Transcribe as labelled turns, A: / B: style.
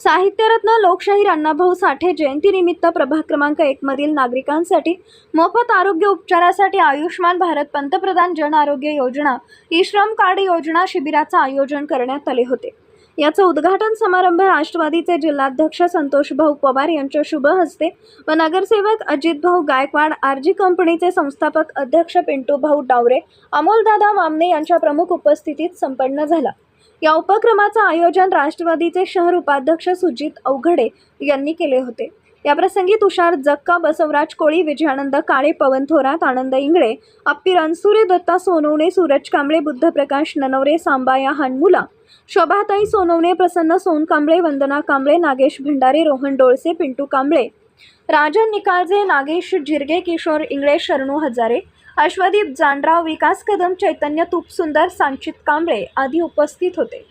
A: साहित्यरत्न लोकशाहीर अण्णाभाऊ साठे जयंतीनिमित्त प्रभाग क्रमांक एकमधील नागरिकांसाठी मोफत आरोग्य उपचारासाठी आयुष्यमान भारत पंतप्रधान जन आरोग्य योजना ई श्रम कार्ड योजना शिबिराचं आयोजन करण्यात आले होते. याचं उद्घाटन समारंभ राष्ट्रवादीचे जिल्हाध्यक्ष संतोष भाऊ पवार यांच्या शुभ हस्ते व नगरसेवक अजित भाऊ गायकवाड आरजी कंपनीचे संस्थापक अध्यक्ष पिंटू भाऊ डावरे अमोलदादा वामने यांच्या प्रमुख उपस्थितीत संपन्न झाला. या उपक्रमाचं आयोजन राष्ट्रवादीचे शहर उपाध्यक्ष सुजित अवघडे यांनी केले होते. याप्रसंगी तुषार जक्का बसवराज कोळी विजयानंद काळे पवन थोरात आनंद इंगळे अप्पी रणसुरे दत्ता सोनवणे सूरज कांबळे बुद्धप्रकाश ननवरे सांबाया हानमुला शोभाताई सोनवणे प्रसन्न सोनकांबळे वंदना कांबळे नागेश भंडारे रोहन डोळसे पिंटू कांबळे राजन निकाळजे नागेश जिरगे किशोर इंगळे शरणू हजारे अश्वदीप जानराव विकास कदम चैतन्य तुपसुंदर सांचित कांबळे आदी उपस्थित होते.